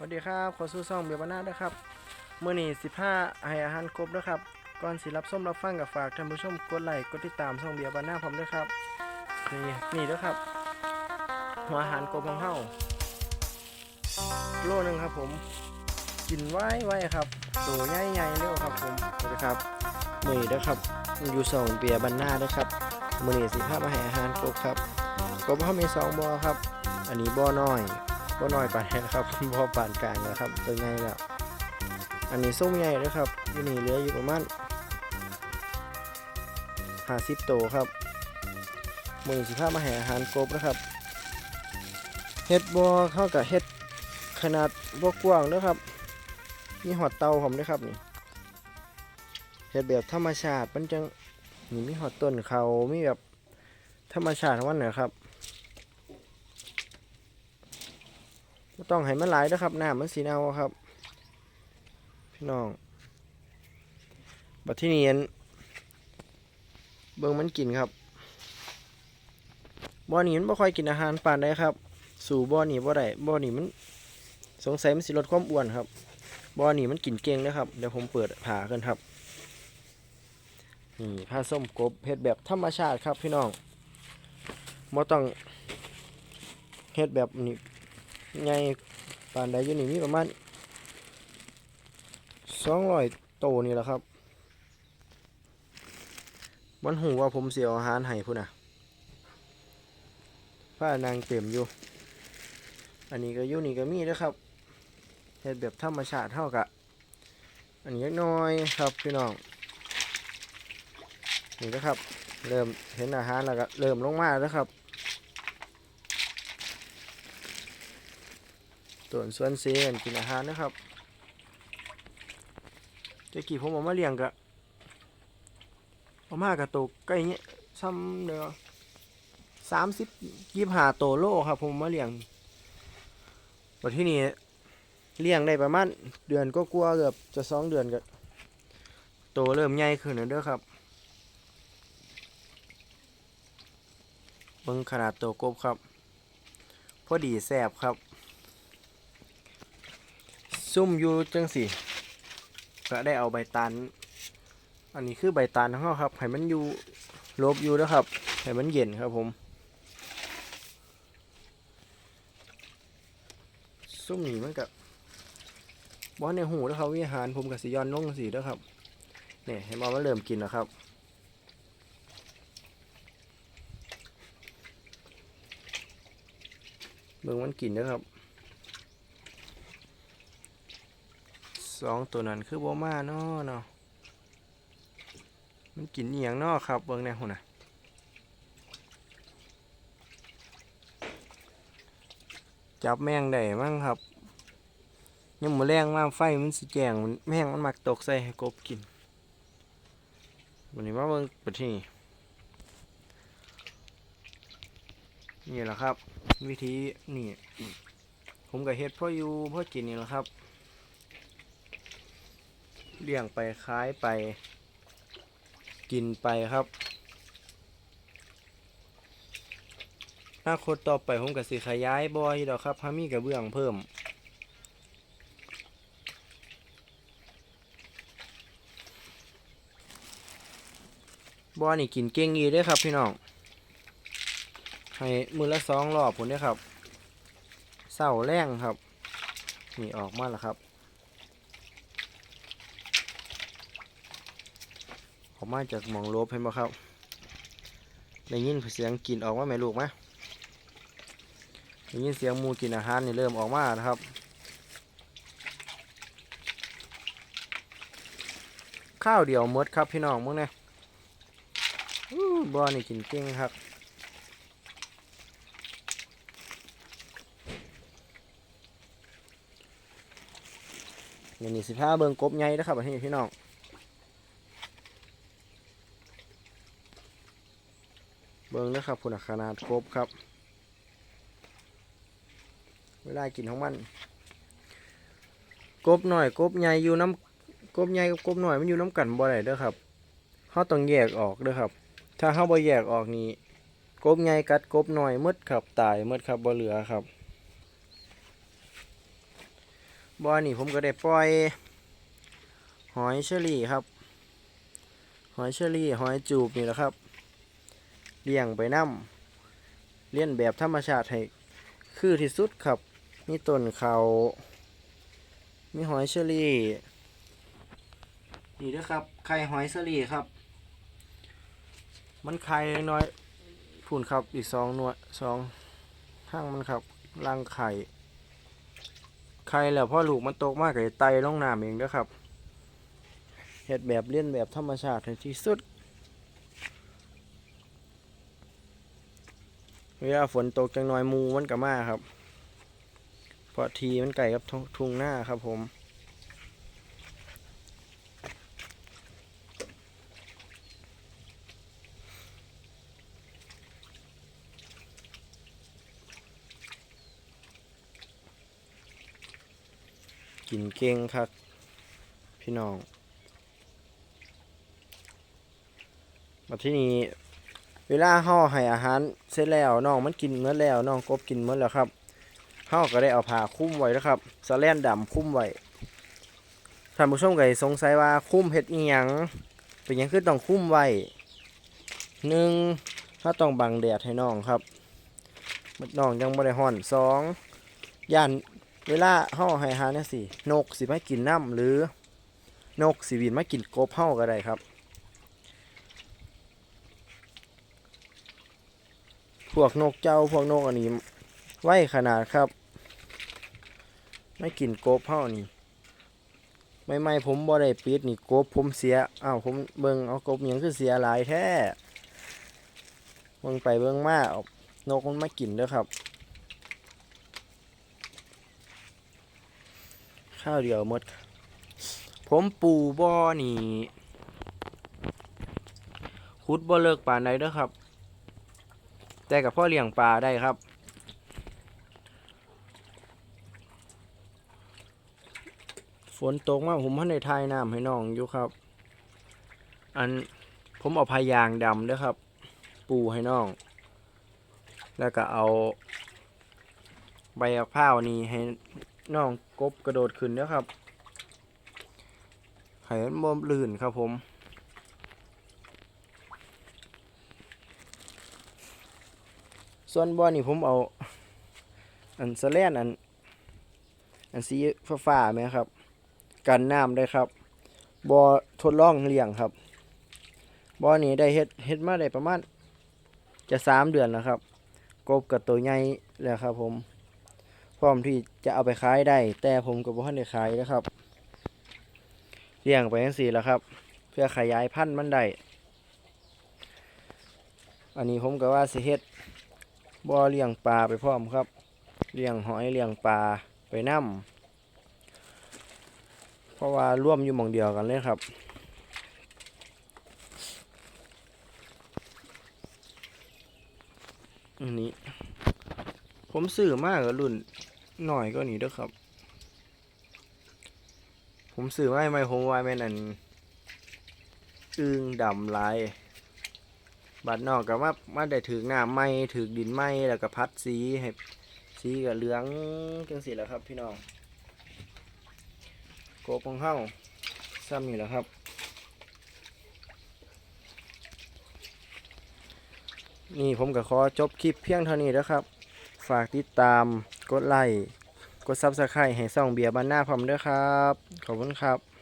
สวัสดีครับขอสู้ซ่องเบียร์บานาด้วยครับเมื่อนี้สิบห้าให้อาหารครบด้วยครับก่อนสิรับส้มรับฟังกับฝากท่านผู้ชมกดไลค์กดติดตามช่องเบียร์บานาผมด้วยครับนี่นี่ด้วยครับหัวอาหารครบของเฮาโลหนึงครับผมกินไว้ไว้ครับตัวใหญ่ๆเร็วครับผมนี่นะครับมือด้วยครับอยู่สองเบียร์บานาด้วยครับมื่อนี้สิบห้ามาให้อาหารครบครับกบเขามีสองบ่อครับ อันนี้บ่อน้อย บ่น้อยไปนะครับบ่ปานกลางนะครับตัวใหญ่แล้วอันนี้ส้มใหญ่เลยครับอยู่นี่เหลืออยู่ประมาณ50โตวครับมือสิพามาให้อาหารกบนะครับเฮ็ดบ่เข้ากับเฮ็ดขนาดบ่กว้างเด้อครับมีหอดเตาผมด้วยครับนี่เฮ็ดแบบธรรมชาติมันจังนี่มีหอดต้นเขามีแบบธรรมชาติของมันนะครับ ต้องให้มันหลายนะครับน้ำมันสีเนาครับ พี่น้องบัดที่เนี้อันเบิ่งมันกินครับบ่อนี้มันบ่ค่อยกินอาหารปานใดครับ สู่บ่อนี้บ่ได้บ่อนี้มัน สงสัยมันสิลดความอ้วนครับบ่อนี้มันกินเก่งนะครับเดี๋ยวผมเปิดผ่ากันครับนี่ผ้าส้มกบเฮ็ดแบบธรรมชาติครับพี่น้องบ่ต้องเฮ็ดแบบนี้ ไงปานใดอยู่นี่มีประมาณสองร้อยโตวนี่แหละครับมันหูว่าผมเสียอาหารให้พุ่นน่ะผ้านางเต็มอยู่ อันนี้ก็อยู่นี่ก็มีนะครับเฮ็ดแบบธรรมชาติเท่ากับอันนี้เล็กน้อยครับพี่น้อง นี่นะครับ เริ่มเห็นอาหารแล้วก็เริ่มลงมาแล้วครับ ส่วนส่วนเซนกินอาหารนะครับจะกี่ผมเอามาเลี้ยงกะเอามากระตุกใกล้เนี้ยซ้ำเดียวสามสิบยี่ห้าโตโลครับ ผมเอามาเลี้ยงวันที่นี่เลี้ยงได้ประมาณเดือนก็กลัวเกือบจะสองเดือนก็โตเริ่มใหญ่ขึ้นแล้วเด้อครับเบิ่งขนาดโตวกบครับ พอดีแสบครับ ซุ่มอยู่จังสิก็ได้เอาใบตัน อันนี้คือใบตันของเขาครับให้มันอยู่ลบอยู่นะครับให้มันเย็นครับผม ซุ่มนี่มันกับบอในหูแล้วครับวิหารผมกับสิยอนลงสีแล้วครับเนี่ยให้มามันเริ่มกินแล้วครับเบิ่งมันกินนะครับ สองตัวนั้นคือบ่มาเนาะเนาะมันกินอหย่างเนาะครับเบิ่งแนวหุ่นน่ะจับแมงได้มั้งครับยังมือแรงมากไฟมันสิแจงมันแมงมันมักตกใส่ให้กบกินวันนี้มาเบิ่งปัดที่นี่นี่แหละครับ วิธีนี่ผมกับเฮ็ดพ่ออยู่พ่อกินนี่แหละครับ เลี้ยงไปขายไป กินไปครับอนาคตต่อไปผมก็สิขยายบอยดอกครับพามีกระเบื้องเพิ่มบอนี่กินเก่งอีด้อครับพี่น้อง ให้มือละสองรอบผมเนี่ยครับเศร้าแรงครับ นี่ออกมาแล้วครับ ออกมาจากหมองลบเห็นบ่ครับได้ยินเสียงกินออกมาไหมลูกไหมได้ยินเสียงมูกินอาหารนี่เริ่มออกมานะครับข้าวเดียวมดครับพี่น้องมึงเนี่ยอู้บ่อนี่กินเก่งครับอย่างนี้สิพาเบิงกบใหญ่นะครับอันนี้พี่น้อง บิ่งนะครับพุ่นน่ะขนาดกบครับ เวลากินของมัน กบหน่อยกบใหญ่อยู่น้ำกบใหญ่กับกบหน่อยมันอยู่น้ำกันบ่ได้เด้อครับเขาต้องแยกออกเด้อครับ ถ้าเขาบ่แยกออกนี่กบใหญ่กัดกบหน่อยมืดครับตายมืดครับบ่เหลือครับบ่อนี่ผมก็ได้ปล่อย หอยเชอรี่ครับ หอยเชอรี่หอยจูบนี่แหละครับ เลี้ยงไปน้ำเลี้ยนแบบธรรมชาติให้คือที่สุดครับมีต้นเขามีหอยเชอรี่นี่นะครับไข่หอยเชอรี่ครับ มันไข่น้อยพูนครับอีกสองหน่วยสองข้างมันครับรังไข่ไข่แล้วพอลูกมันตกมากก็จะไตลงน้ำเองเด้อครับเฮ็ดแบบเลี้ยนแบบธรรมชาติที่สุด เวลาฝนตกจังหน่อยมูมันก็มาครับ เพราะทีมันไก่กับทุ่งทุ่งหน้าครับผมกินเก่งครับพี่น้องมาที่นี่ เวลาเฮาให้อาหารเสร็จแล้วน้องมันกินเมื่อแล้วน้องกบกินเมื่อแล้วครับเฮาก็ได้เอาผ้าคุ้มไว้แล้วครับสแลนดำคลุ้มไว้ท่านผู้ชมก็สงสัยว่าคุ้มเฮ็ดอีหยังเป็นหยังคือต้องคุ้มไว้หนึ่งถ้าต้องบังแดดให้น้องครับน้องยังบ่ได้ฮ้อนสองย่านเวลาเฮาให้อาหารนี่สินกสิมากินน้ำหรือนกสิบินมากินกบเฮาก็ได้ครับ วกนกเจ้าพวกนกอันนี้ไว้ขนาดครับ ไม่กินโกบเท่านี่ไม่ไม่ผมบ่ได้ปิดนี่โกบผมเสียอ้าวผมเบิ่งเอากบหยังคือเสียหลายแท้เบิ่งไปเบิ่งมาเอานกมันมากินด้อครับ ข้าวเดียวหมด ผมปูบ่อนี่ขุดบ่เลิกป่านใดเด้อครับ แต่กับพ่อเลี้ยงปลาได้ครับ ฝนตกมาผมพันในทายน้ำให้น้องอยู่ครับ อันผมเอาพายางดำด้วยครับ ปูให้น้อง แล้วก็เอา ใบกะเพรานี่ให้น้องกบกระโดดขึ้นด้วยครับให้มันบ่ลื่นครับผม ส่วนบ่อนี่ผมเอา อันสแลนอัน อันสีฟ้าๆไหมครับ กันน้ำได้ครับบ่อทดลองเลี้ยงครับบ่อนี้ได้เฮ็ดเฮ็ดมาได้ประมาณจะสามเดือนแล้วครับ กบกับตัวใหญ่แล้วครับ ผม พร้อมที่จะเอาไปขายได้ แต่ผมกับบ่ทันได้ขายนะครับเลี้ยงไปจังซี่แล้วครับ เพื่อขยายพันธุ์มันได้ อันนี้ผมก็ว่าสิเฮ็ด บ่อเลี้ยงปลาไปพร้อมครับ เลี้ยงหอยเลี้ยงปลาไปน้ำเพราะว่าร่วมอยู่หมองเดียวกันเลยครับอันนี้ ผมซื้อมากกับรุ่นหน่อยก็นี้ด้ครับ ผมซื้อไมาไม่ผมว่าแม่นอันอึ้งดำลาย บัดนอกก็มามาได้ถือหน้าไม้ถือดินไม้แล้วก็พัดสีให้สีกับเหลืองจังสีแล้วครับ พี่น้องโกบของเฮาซ้ำนี่แหละครับ นี่ผมก็ขอจบคลิปเพียงเท่านี้แล้วครับ ฝากติดตามกดไลค์กดซับสไครต์ให้ส่องเบียร์บ้านหน้าผมด้วยครับ ขอบคุณครับ